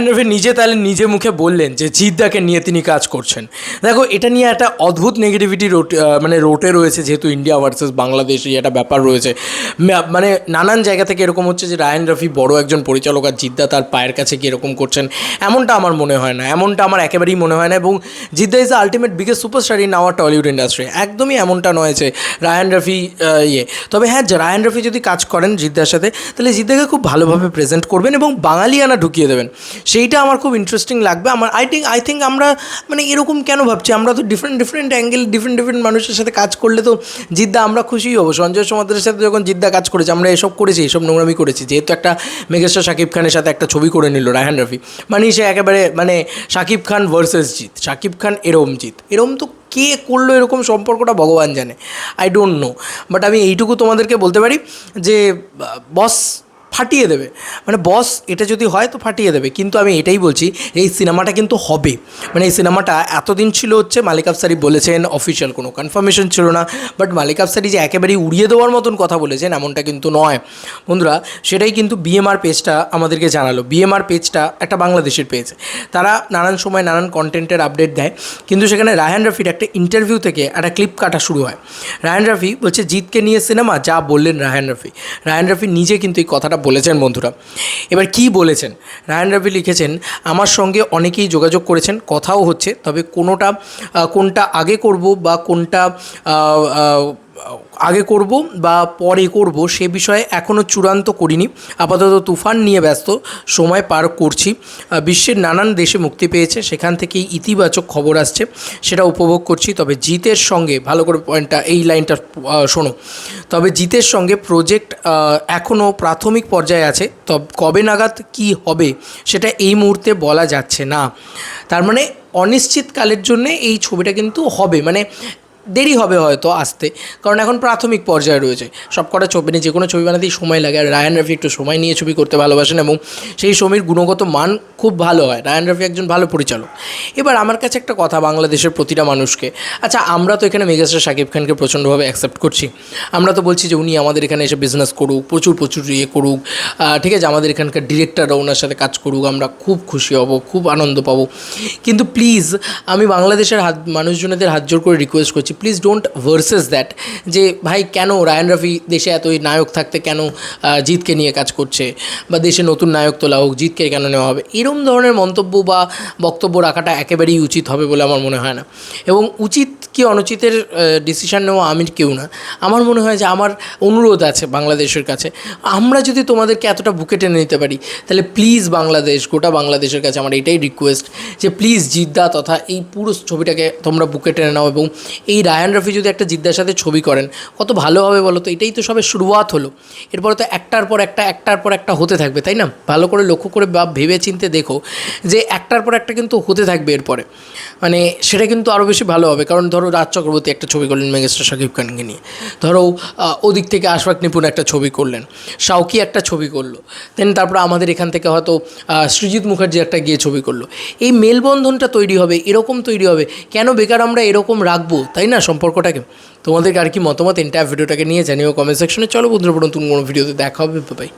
রফি নিজে তাহলে নিজে মুখে বললেন যে জিদ্দাকে নিয়ে তিনি কাজ করছেন। দেখো, এটা নিয়ে একটা অদ্ভুত নেগেটিভিটি রোট মানে রোটে রয়েছে, যেহেতু ইন্ডিয়া ভার্সেস বাংলাদেশ এই একটা ব্যাপার রয়েছে। মানে নানান জায়গা থেকে এরকম হচ্ছে যে রায়ান রফি বড় একজন পরিচালক আর জিদ্দা তার পায়ের কাছে কি এরকম করছেন, এমনটা আমার মনে হয় না, এমনটা আমার একেবারেই মনে হয় না এবং Jeddah is the ultimate biggest superstar in our Tollywood industry একদমই এমনটা নয় যে রায়ান রফি ইয়ে। তবে হ্যাঁ রায়ান রফি যদি কাজ করেন জিদ্দার সাথে, তাহলে জিদ্দাকে খুব ভালোভাবে প্রেজেন্ট করবেন এবং বাঙালিয়ানা ঢুকিয়ে দেবেন। সেইটা আমার খুব ইন্টারেস্টিং লাগবে। আমার আই থিঙ্ক আই থিঙ্ক আমরা মানে এরকম কেন ভাবছি? আমরা তো different different angle different different মানুষের সাথে কাজ করলে তো জিদ্দা আমরা খুশিই হব। সঞ্জয় সমাদ্রের সাথে যখন জিদ্দা কাজ করেছে, আমরা এসব করেছি, এসব নোংরামি করেছি। যেহেতু একটা মেঘেশ্বর শাকিব খানের সাথে একটা ছবি করে নিল রায়হান রফি। মানে সে একেবারে মানে শাকিব খান ভার্সেস জিৎ। শাকিব খান এরম জিৎ। এরম তো কে করল এরকম সম্পর্কটা ভগবান জানে। আই ডোন্ট নো বাট আমি এইটুকু তোমাদেরকে বলতে পারি যে বস ফাটিয়ে দেবে। মানে বস এটা যদি হয় তো ফাটিয়ে দেবে। কিন্তু আমি এটাই বলছি, এই সিনেমাটা কিন্তু হবে। মানে এই সিনেমাটা এতদিন ছিল হচ্ছে মালিক আফসারি বলেছেন অফিসিয়াল কোনো কনফার্মেশন ছিল না। বাট মালিক আফসারি যে একেবারেই উড়িয়ে দেওয়ার মতন কথা বলেছেন, এমনটা কিন্তু নয়। বন্ধুরা, সেটাই কিন্তু বিএমআর পেজটা আমাদেরকে জানালো। বিএমআর পেজটা একটা বাংলাদেশের পেজ তারা নানান সময় নানান কন্টেন্টের আপডেট দেয়। কিন্তু সেখানে রায়হান রফির একটা ইন্টারভিউ থেকে একটা ক্লিপ কাটা শুরু হয়। রায়হান রফি বলছে, জিতকে নিয়ে সিনেমা যা বললেন রায়হান রফি। রায়হান রফি নিজে কিন্তু এই কথাটা বলেছেন বন্ধুরা। এবার কি বলেছেন? রায়ন রফি লিখেছেন, আমার সঙ্গে অনেকেই যোগাযোগ করেছেন, কথাও হচ্ছে, তবে কোনোটা কোনটা আগে করব বা কোনটা আগে করব বা পরে করব সে বিষয়ে এখনও চূড়ান্ত করিনি। আপাতত তুফান নিয়ে ব্যস্ত, সময় পার করছি। বিশ্বের নানান দেশে মুক্তি পেয়েছে, সেখান থেকেই ইতিবাচক খবর আসছে, সেটা উপভোগ করছি। তবে জিতের সঙ্গে, ভালো করে পয়েন্টটা, এই লাইনটা শোনো। তবে জিতের সঙ্গে প্রজেক্ট এখনও প্রাথমিক পর্যায়ে আছে। তবে, কবে নাগাদ কি হবে, সেটা এই মুহূর্তে বলা যাচ্ছে না। তার মানে অনিশ্চিতকালের জন্য এই ছবিটা কিন্তু হবে। মানে দেরি হবে হয়তো আসতে। কারণ এখন প্রাথমিক পর্যায়ে রয়েছে। সব কটা ছবি নিয়ে যে কোনো ছবি বানাতেই সময় লাগে। আর রায়ান রফি একটু সময় নিয়ে ছবি করতে ভালোবাসেন এবং সেই ছবির গুণগত মান খুব ভালো হয়। রায়ান রফি একজন ভালো পরিচালক। এবার আমার কাছে একটা কথা বাংলাদেশের প্রতিটা মানুষকে। আচ্ছা আমরা তো এখানে মেগাস্টার শাকিব খানকে প্রচণ্ডভাবে অ্যাকসেপ্ট করছি। আমরা তো বলছি যে, উনি আমাদের এখানে এসে বিজনেস করুক, প্রচুর প্রচুর ইয়ে করুক। ঠিক আছে, আমাদের এখানকার ডিরেক্টররা ওনার সাথে কাজ করুক, আমরা খুব খুশি হব, খুব আনন্দ পাবো। কিন্তু প্লিজ আমি বাংলাদেশের হাত, মানুষজনেদের হাত জোর করে রিকোয়েস্ট করছি প্লিজ ডোন্ট ভার্সেস দ্যাট যে ভাই কেন রায়ান রফি দেশে এতই নায়ক থাকতে কেন জিতকে নিয়ে কাজ করছে, বা দেশে নতুন নায়ক তোলা হোক, জিতকে কেন নেওয়া হবে, এরম ধরনের মন্তব্য বা বক্তব্য রাখাটা একেবারেই উচিত হবে বলে আমার মনে হয় না। এবং উচিত কি অনুচিতের ডিসিশন নেওয়া আমি কেউ না। আমার মনে হয় যে আমার অনুরোধ আছে বাংলাদেশের কাছে, আমরা যদি তোমাদেরকে এতটা বুকে টেনে নিতে পারি, তাহলে প্লিজ বাংলাদেশ, গোটা বাংলাদেশের কাছে আমার এটাই রিকোয়েস্ট যে প্লিজ জিদ্দা তথা এই পুরো ছবিটাকে তোমরা বুকে টেনে নাও এবং এই রায়ান রফি যদি একটা জিদ্দার সাথে ছবি করেন, কত ভালো হবে বলো তো এটাই তো সবে শুরুয়াত হলো। এরপরে তো একটার পর একটা, একটার পর একটা হতে থাকবে, তাই না? ভালো করে লক্ষ্য করে বা ভেবে চিনতে দেখো যে একটার পর একটা কিন্তু হতে থাকবে এরপরে। মানে সেটা কিন্তু আরও বেশি ভালো হবে। কারণ ধরো রাজ চক্রবর্তী একটা ছবি করলেন মেগাস্টার শাকিব খানকে নিয়ে। ধরো ওদিক থেকে আশফাক নিপুণ একটা ছবি করলেন, শাওকি একটা ছবি করল। দেন তারপর আমাদের এখান থেকে হয়তো সৃজিত মুখার্জি একটা গিয়ে ছবি করল। এই মেলবন্ধনটা তৈরি হবে, এরকম তৈরি হবে। কেন বেকার আমরা এরকম রাখব, তাই না? সম্পর্কটাকে? তোমাদেরকে আর কি মতামত এন্টায়ার ভিডিওটাকে নিয়ে জানিও কমেন্ট সেকশনে চলো বন্ধুরা নতুন কোনো ভিডিওতে দেখা হবে বাই